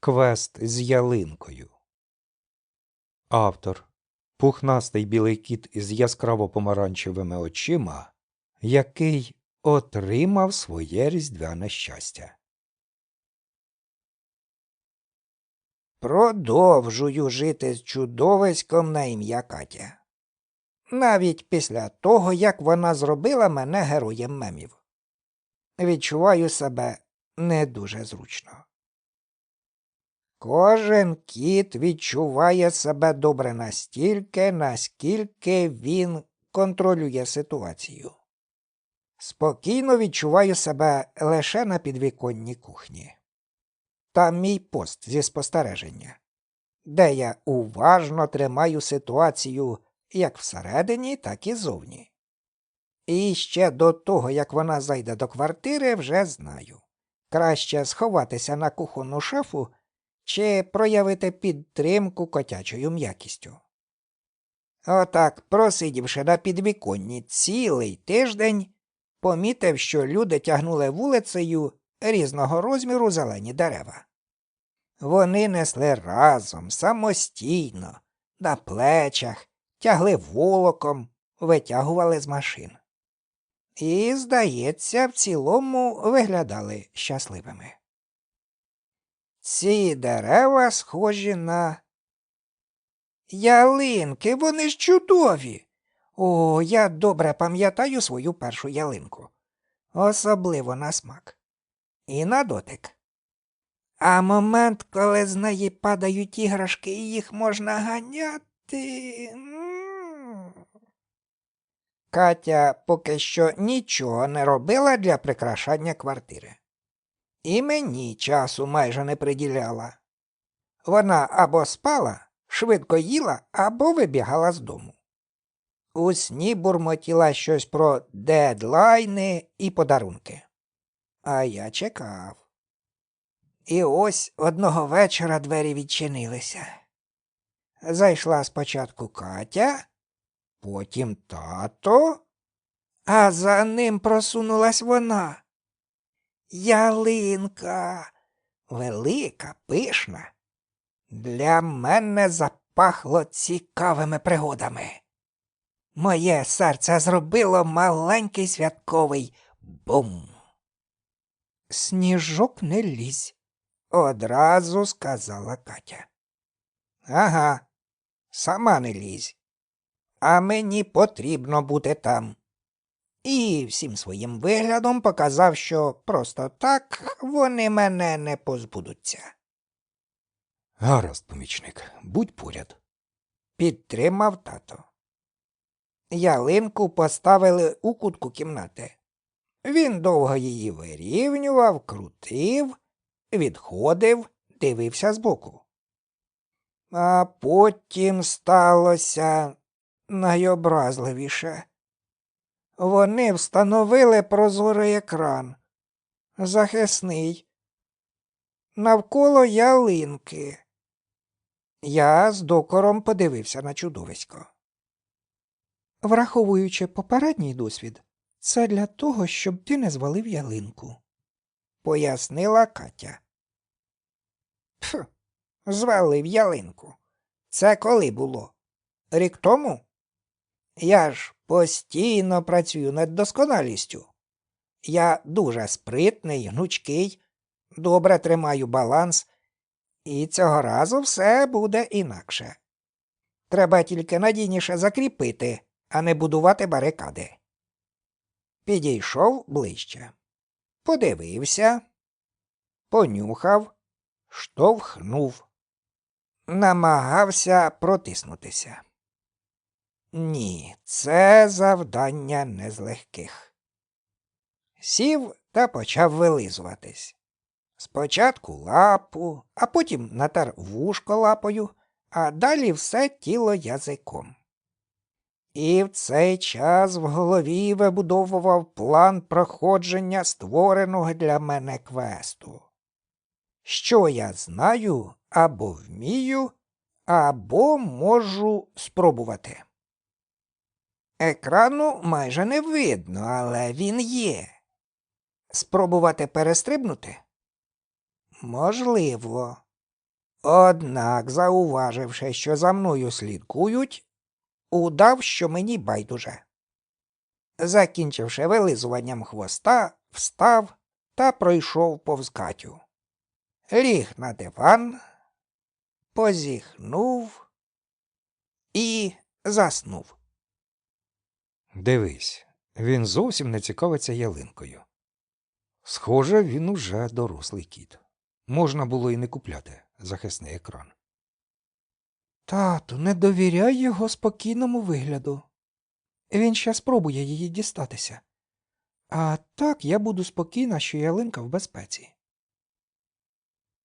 Квест з ялинкою. Автор пухнастий білий кіт із яскраво помаранчевими очима, який отримав своє різдвяне щастя. Продовжую жити з чудовиськом на ім'я Катя. Навіть після того, як вона зробила мене героєм мемів. Відчуваю себе не дуже зручно. Кожен кіт відчуває себе добре настільки, наскільки він контролює ситуацію. Спокійно відчуваю себе лише на підвіконній кухні. Там мій пост зі спостереження, де я уважно тримаю ситуацію як всередині, так і зовні. І ще до того, як вона зайде до квартири, вже знаю. Краще сховатися на кухонну шафу чи проявити підтримку котячою м'якістю. Отак, просидівши на підвіконні цілий тиждень, помітив, що люди тягнули вулицею різного розміру зелені дерева. Вони несли разом, самостійно, на плечах, тягли волоком, витягували з машин. І, здається, в цілому виглядали щасливими. Ці дерева схожі на. Ялинки, вони ж чудові. О, я добре пам'ятаю свою першу ялинку. Особливо на смак. І на дотик. А момент, коли з неї падають іграшки і їх можна ганяти. Катя поки що нічого не робила для прикрашання квартири. І мені часу майже не приділяла. Вона або спала, швидко їла, або вибігала з дому. У сні бурмотіла щось про дедлайни і подарунки. А я чекав. І ось одного вечора двері відчинилися. Зайшла спочатку Катя, потім тато, а за ним просунулась вона. Ялинка, велика, пишна. Для мене запахло цікавими пригодами. Моє серце зробило маленький святковий бум. Сніжок не лізь, одразу сказала Катя. Ага, сама не лізь. А мені потрібно бути там. І всім своїм виглядом показав, що просто так вони мене не позбудуться. Гаразд, помічник, будь поряд. Підтримав тато. Ялинку поставили у кутку кімнати. Він довго її вирівнював, крутив, відходив, дивився збоку. А потім сталося найобразливіше. Вони встановили прозорий екран. Захисний. Навколо ялинки. Я з докором подивився на чудовисько. Враховуючи попередній досвід, це для того, щоб ти не звалив ялинку, пояснила Катя. Пф, звалив ялинку. Це коли було? Рік тому? Я ж постійно працюю над досконалістю. Я дуже спритний, гнучкий, добре тримаю баланс, і цього разу все буде інакше. Треба тільки надійніше закріпити, а не будувати барикади. Підійшов ближче. Подивився, понюхав, штовхнув, намагався протиснутися. Ні, це завдання не з легких. Сів та почав вилизуватись. Спочатку лапу, а потім натер вушко лапою, а далі все тіло язиком. І в цей час в голові вибудовував план проходження створеного для мене квесту. Що я знаю або вмію, або можу спробувати. Екрану майже не видно, але він є. Спробувати перестрибнути? Можливо. Однак, зауваживши, що за мною слідкують, удав, що мені байдуже. Закінчивши вилизуванням хвоста, встав та пройшов повз Катю. Ліг на диван, позіхнув і заснув. Дивись, він зовсім не цікавиться ялинкою. Схоже, він уже дорослий кіт. Можна було і не купляти захисний екран. Тату, не довіряй його спокійному вигляду. Він ще спробує її дістатися. А так я буду спокійна, що ялинка в безпеці.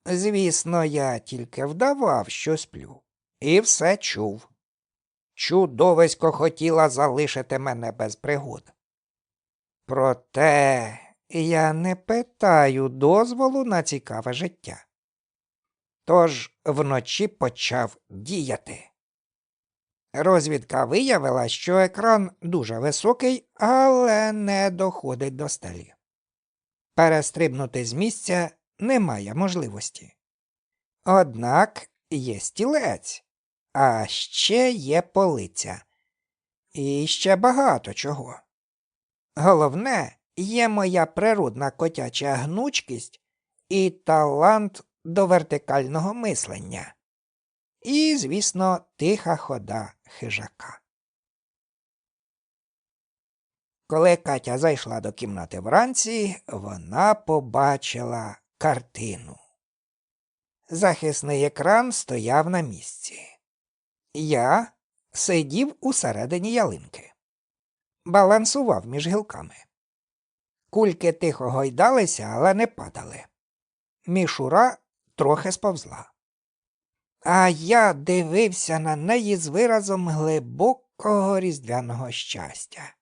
Звісно, я тільки вдавав, що сплю, і все чув. Чудовисько хотіла залишити мене без пригод. Проте я не питаю дозволу на цікаве життя. Тож вночі почав діяти. Розвідка виявила, що екран дуже високий, але не доходить до стелі. Перестрибнути з місця немає можливості. Однак є стілець, а ще є полиця. І ще багато чого. Головне є моя природна котяча гнучкість і талант до вертикального мислення. І, звісно, тиха хода хижака. Коли Катя зайшла до кімнати вранці, вона побачила картину. Захисний екран стояв на місці. Я сидів усередині ялинки, балансував між гілками. Кульки тихо гойдалися, але не падали. Мішура трохи сповзла. А я дивився на неї з виразом глибокого різдвяного щастя.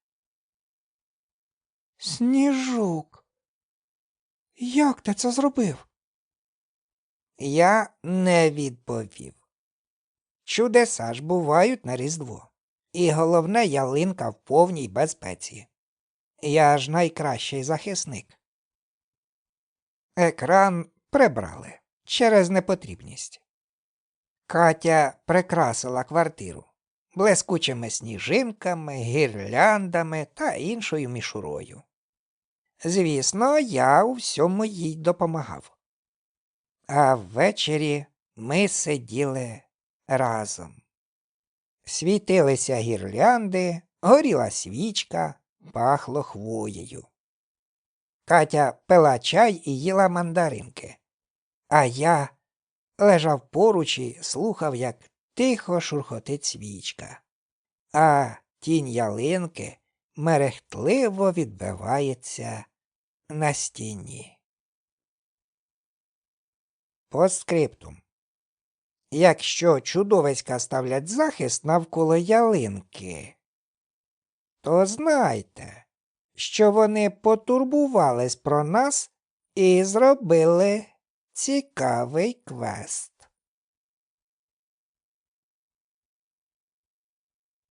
Сніжук. Як ти це зробив? Я не відповів. Чудеса ж бувають на Різдво. І головне, ялинка в повній безпеці. Я ж найкращий захисник. Екран прибрали через непотрібність. Катя прикрасила квартиру блискучими сніжинками, гірляндами та іншою мішурою. Звісно, я у всьому їй допомагав. А ввечері ми сиділи разом. Світилися гірлянди, горіла свічка, пахло хвоєю. Катя пила чай і їла мандаринки, а я лежав поруч і слухав, як тихо шурхотить свічка, а тінь ялинки мерехтливо відбивається на стіні. Постскриптум. Якщо чудовиська ставлять захист навколо ялинки, то знайте, що вони потурбувались про нас і зробили цікавий квест.